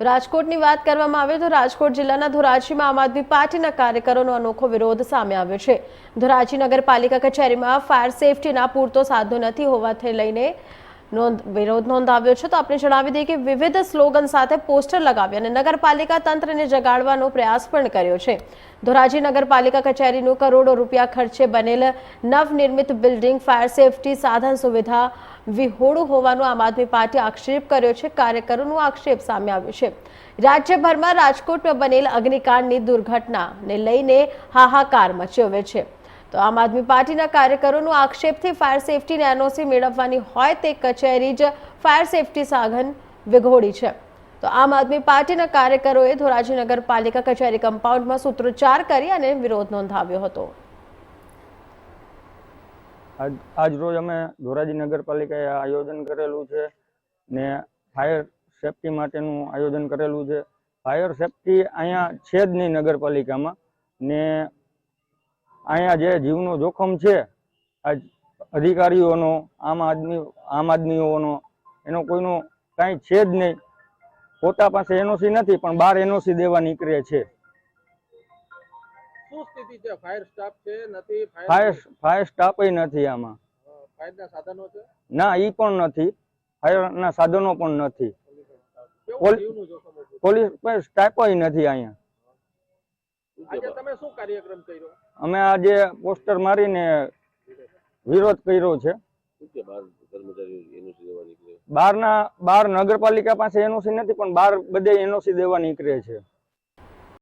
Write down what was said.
રાજકોટની વાત કરવામાં આવે તો રાજકોટ જિલ્લાના ધોરાજીમાં આમ આદમી પાર્ટીના કાર્યકરોનો અનોખો વિરોધ સામે આવ્યો છે. ધોરાજી નગરપાલિકા કચેરીમાં ફાયર સેફટીના પૂરતો સાધનો નથી હોવાથી લઈને નોંધ, વિરોધ નોંધાવ્યો છે તો આપણે જણાવી દઈએ કે વિવિધ સ્લોગન સાથે પોસ્ટર લગાવ્યા અને નગરપાલિકા તંત્રને જગાડવાનો પ્રયાસ પણ કર્યો છે. ધોરાજી નગરપાલિકા કચેરીનું કરોડો રૂપિયા ખર્ચે બનેલ નવનિર્મિત બિલ્ડિંગ ફાયર સેફટી સાધન સુવિધા વિહોળું હોવાનો આમ આદમી પાર્ટી આક્ષેપ કર્યો છે. કાર્યકરોનો આક્ષેપ સામે આવ્યો છે. રાજ્યભરમાં રાજકોટમાં બનેલ અગ્નિકાંડની દુર્ઘટનાને લઈને હાહાકાર મચ્યો છે. તો આમ આદમી પાર્ટીના કાર્યકરોનો આક્ષેપથી ફાયર સેફટીને એનઓસી મેળવવાની હોય તે કચેરી જ ફાયર સેફટી સાધન વિઘોડી છે. તો આમ આદમી પાર્ટીના કાર્યકરોએ ધોરાજી નગરપાલિકા કચેરી કમ્પાઉન્ડમાં સૂત્રોચ્ચાર કરી અને વિરોધ નોંધાવ્યો હતો. આજ રોજ અમે ધોરાજી નગરપાલિકાએ આયોજન કરેલું છે ને ફાયર સેફટી માટેનું આયોજન કરેલું છે. ફાયર સેફટી અહીંયા છે જ નહીં નગરપાલિકામાં ને અહીંયા જે જીવનું જોખમ છે અધિકારીઓનો આમ આદમી આમ આદમીઓનો એનો કોઈનો કાંઈ છે જ નહીં. પોતા પાસે એનઓસી નથી પણ બહાર એનઓસી દેવા નીકળે છે. શું સ્થિતિ છે? ફાયર સ્ટાફ છે? નથી? ફાયર ફાયર સ્ટાફ નથી આમાં. ફાયરના સાધનો છે? ના ઈ પણ નથી. ફાયરના સાધનો પણ નથી. પોલીસ સ્ટાફ નથી અહીંયા. શું કાર્યક્રમ કર્યો? અમે આજે પોસ્ટર મારીને વિરોધ કર્યો છે. બહારના બહાર નગરપાલિકા પાસે એનઓસી નથી પણ બહાર બધે એનઓસી દેવા નીકળે છે.